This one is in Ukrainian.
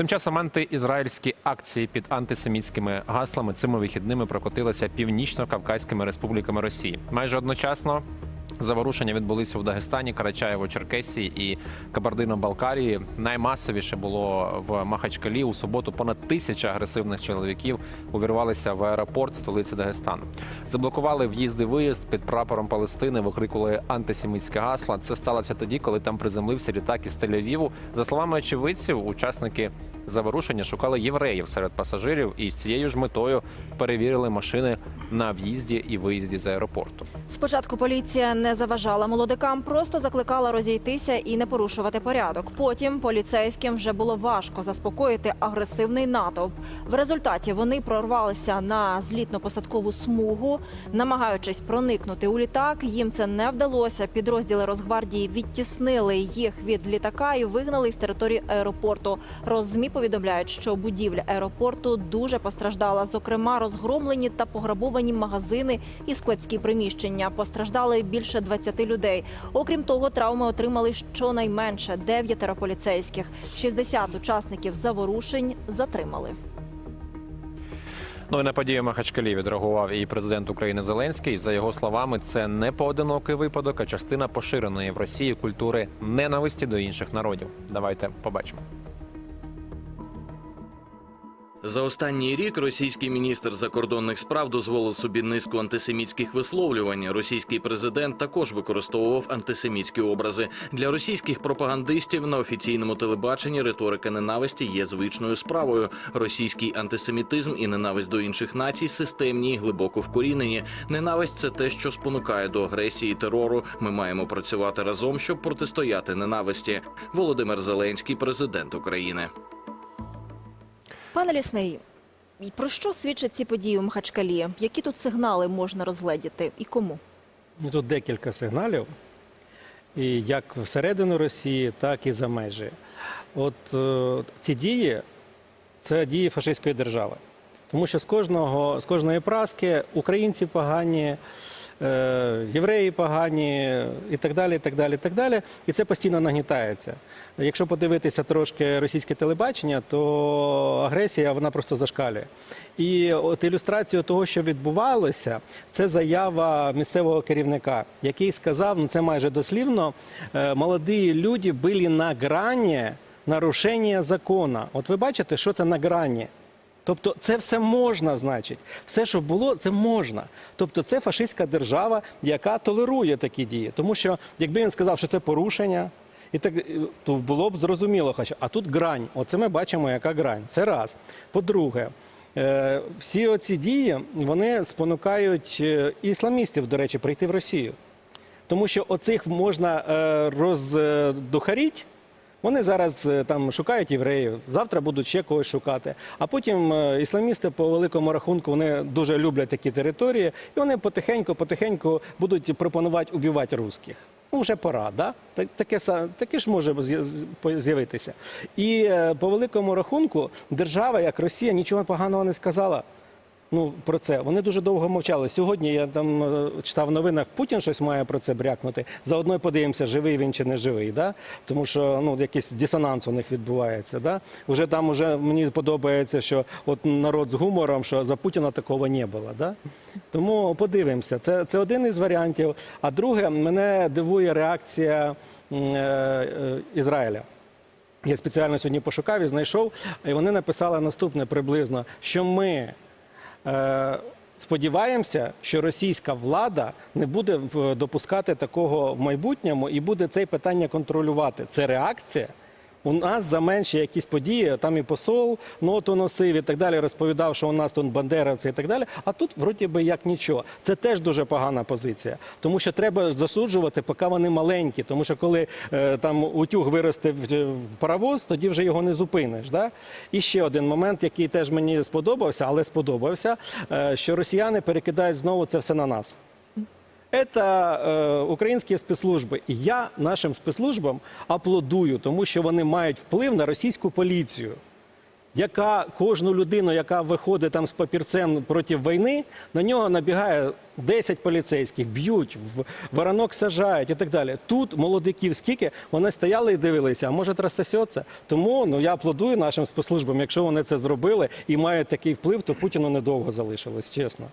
Тим часом антиізраїльські акції під антисемітськими гаслами цими вихідними прокотилися північно-кавказькими республіками Росії. Майже одночасно заворушення відбулися в Дагестані, Карачаєво, Черкесії і Кабардино-Балкарії. Наймасовіше було в Махачкалі. У суботу понад тисяча агресивних чоловіків увірвалися в аеропорт столиці Дагестану. Заблокували в'їзд-виїзд під прапором Палестини, викрикували антисемітське гасла. Це сталося тоді, коли там приземлився літак із Тель-Авіву. За словами очевидців, учасники заворушення шукали євреїв серед пасажирів і з цією ж метою перевірили машини на в'їзді і виїзді з аеропорту. Спочатку поліція не заважала молодикам, просто закликала розійтися і не порушувати порядок. Потім поліцейським вже було важко заспокоїти агресивний натовп. В результаті вони прорвалися на злітно-посадкову смугу, намагаючись проникнути у літак. Їм це не вдалося. Підрозділи Росгвардії відтіснили їх від літака і вигнали з території аеропорту. Роззмі повідомляють, що будівля аеропорту дуже постраждала. Зокрема, розгромлені та пограбовані магазини і складські приміщення. Постраждали більше 20 людей. Окрім того, травми отримали щонайменше дев'ятеро поліцейських. 60 учасників заворушень затримали. Ну і на подію Махачкалі відреагував і президент України Зеленський. За його словами, це не поодинокий випадок, а частина поширеної в Росії культури ненависті до інших народів. Давайте побачимо. За останній рік російський міністр закордонних справ дозволив собі низку антисемітських висловлювань. Російський президент також використовував антисемітські образи для російських пропагандистів на офіційному телебаченні. Риторика ненависті є звичною справою. Російський антисемітизм і ненависть до інших націй системні, і глибоко вкорінені. Ненависть це те, що спонукає до агресії і терору. Ми маємо працювати разом, щоб протистояти ненависті. Володимир Зеленський, президент України. Пане лісний, про що свідчать ці події у Махачкалі? Які тут сигнали можна розгледіти і кому? Ну, тут декілька сигналів, і як всередину Росії, так і за межі. От е, ці дії це дії фашистської держави. Тому що з кожного з кожної праски українці погані, євреї погані і так далі. І так далі, і так далі. І це постійно нагнітається. Якщо подивитися трошки російське телебачення, то агресія вона просто зашкалює. І от ілюстрацію того, що відбувалося, це заява місцевого керівника, який сказав, ну це майже дослівно, е, молоді люди були на грані нарушення закону. От ви бачите, що це на грані? Тобто це все можна, значить, все, що було, це можна. Тобто, це фашистська держава, яка толерує такі дії. Тому що, якби він сказав, що це порушення, і так е, то було б зрозуміло, хоча а тут грань. Оце ми бачимо, яка грань. Це раз. По-друге, е, всі оці дії вони спонукають е, ісламістів, до речі, прийти в Росію. Тому що оцих можна роздухаріть. Вони зараз е, там шукають євреїв, завтра будуть ще когось шукати. А потім е, ісламісти по великому рахунку вони дуже люблять такі території, і вони потихеньку, потихеньку будуть пропонувати убивати русських. Ну, вже пора, да? Так- Таке, таке ж може з'явитися. І е, по великому рахунку держава, як Росія, нічого поганого не сказала. Ну про це вони дуже довго мовчали. Сьогодні я там е, читав в новинах, Путін щось має про це брякнути. Заодно подивимося, живий він чи не живий. Да? Тому що ну якийсь дисонанс у них відбувається. Да? Уже там уже мені подобається, що от народ з гумором, що за Путіна такого не було. Да? Тому подивимося. Це, це один із варіантів. А друге, мене дивує реакція е, е, Ізраїля. Я спеціально сьогодні пошукав і знайшов, і вони написали наступне приблизно, що ми сподіваємося, що російська влада не буде допускати такого в майбутньому і буде це питання контролювати. Це реакція. У нас за менші якісь події, там і посол ноту носив і так далі, розповідав, що у нас тут бандеровці і так далі. А тут, вроді би, як нічого. Це теж дуже погана позиція. Тому що треба засуджувати, поки вони маленькі. Тому що коли е, там утюг виросте в, паровоз, тоді вже його не зупиниш. Да? І ще один момент, який теж мені сподобався, але сподобався, е, що росіяни перекидають знову це все на нас. Це е, українські спецслужби. І я нашим спецслужбам аплодую, тому що вони мають вплив на російську поліцію. яка кожну людину, яка виходить там з папірцем проти війни, на нього набігає 10 поліцейських, б'ють, в воронок сажають і так далі. Тут молодиків скільки вони стояли і дивилися, а може розсосеться. Тому ну я аплодую нашим спецслужбам. Якщо вони це зробили і мають такий вплив, то Путіну недовго залишилось, чесно.